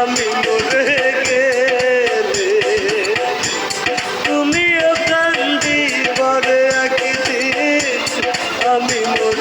আমি মরে গেলে। তুমিও কান্দি পরে একদিন আমি মরে